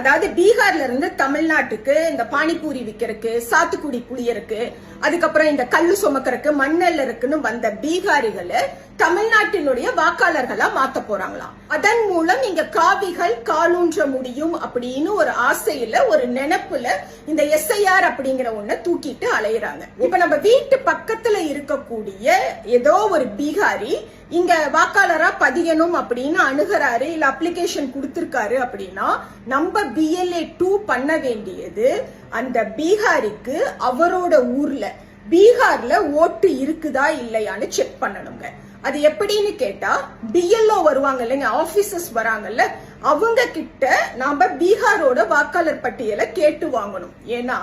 அதாவது பீகார்ல இருந்து தமிழ்நாட்டுக்கு இந்த பானிபூரி விக்கிறதுக்கு சாத்துக்குடி புளியருக்கு அதுக்கப்புறம் இந்த கல்லு சுமக்கறக்கு மண்ணெல்ல இருக்குன்னு வந்த பீகாரிகளை தமிழ்நாட்டினுடைய வாக்காளர்களா மாத்த போறாங்களாம். அதன் மூலம் இங்க காவிகள் காலூன்ற முடியும் அப்படின்னு ஒரு ஆசையில ஒரு நினைப்புல இந்த எஸ்ஐஆர் அப்படிங்கிற ஒண்ண தூக்கிட்டு அலையுறாங்க. இப்ப நம்ம வீட்டு பக்கத்துல இருக்கக்கூடிய ஏதோ ஒரு பீகாரி இங்க வாக்காளரா பதியணும் அப்படின்னு அணுகிறாரு இல்ல அப்ளிகேஷன் கொடுத்திருக்காரு அப்படின்னா நம்ம பிஎல்ஏ டூ பண்ண வேண்டியது அந்த பீகாரிக்கு அவரோட ஊர்ல. பீகார்ல ஓட்டு இருக்குதா இல்லையான்னு செக் பண்ணணுங்க. அது எப்படின்னு கேட்டா பிஎல்ஓ வருவாங்க இல்லைங்க ஆபீசர்ஸ் வராங்கல்ல அவங்க கிட்ட நாம பீகாரோட வாக்காளர் பட்டியலை கேட்டு வாங்கணும். ஏன்னா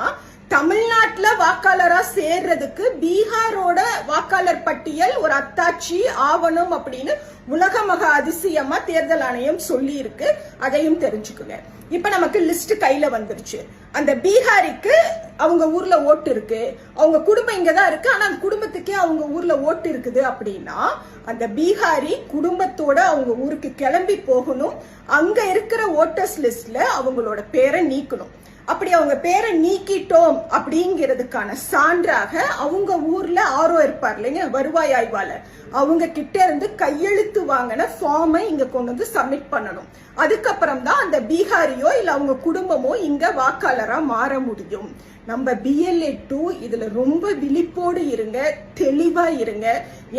தமிழ்நாட்டில் வாக்காளரா சேர்றதுக்கு பீகாரோட வாக்காளர் பட்டியல் ஒரு அத்தாட்சி ஆவணம் அப்படின்னு உலக மக அதிசயமா தேர்தல் ஆணையம் சொல்லி இருக்கு அதையும் தெரிஞ்சுக்குங்க. இப்ப நமக்கு லிஸ்ட் கையில வந்துருச்சு. அந்த பீகாரிக்கு அவங்க ஊர்ல ஓட்டு இருக்கு. அவங்க குடும்பம் இங்கதான் இருக்கு. ஆனா அந்த குடும்பத்துக்கே அவங்க ஊர்ல ஓட்டு இருக்குது அப்படின்னா அந்த பீகாரி குடும்பத்தோட அவங்க ஊருக்கு கிளம்பி போகணும். அங்க இருக்கிற ஓட்டர்ஸ் லிஸ்ட்ல அவங்களோட பேரை நீக்கணும். அப்படி அவங்க பேரை நீக்கிட்டோம் அப்படிங்கிறதுக்கான சான்றாக அவங்க ஊர்ல ஆரோ இருப்பார் இல்லைங்க வருவாய் ஆய்வாளர். அவங்க கிட்ட இருந்து கையெழுத்து வாங்கின ஃபார்மை இங்க கொண்டு வந்து சப்மிட் பண்ணணும். அதுக்கப்புறம் தான் அந்த பீகாரியோ இல்ல அவங்க குடும்பமோ இங்க வாக்காளரா மாற முடியும். நம்ம பிஎல்ஏ டூ இதுல ரொம்ப விழிப்போடு இருங்க தெளிவா இருங்க.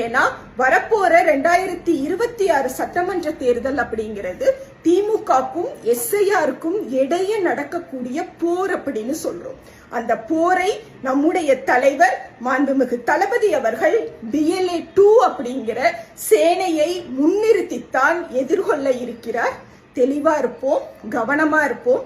ஏன்னா வரப்போற ரெண்டாயிரத்தி இருபத்தி ஆறு சட்டமன்ற தேர்தல் அப்படிங்கிறது திமுகக்கும் எஸ்ஐஆருக்கும் இடையே நடக்கக்கூடிய போர் அப்படின்னு சொல்றோம். அந்த போரை நம்முடைய தலைவர் மாண்புமிகு தளபதி அவர்கள் பிஎல்ஏ டூ அப்படிங்கிற சேனையை முன்னிறுத்தித்தான் எதிர்கொள்ள இருக்கிறார். தெளிவா இருப்போம் கவனமா இருப்போம்.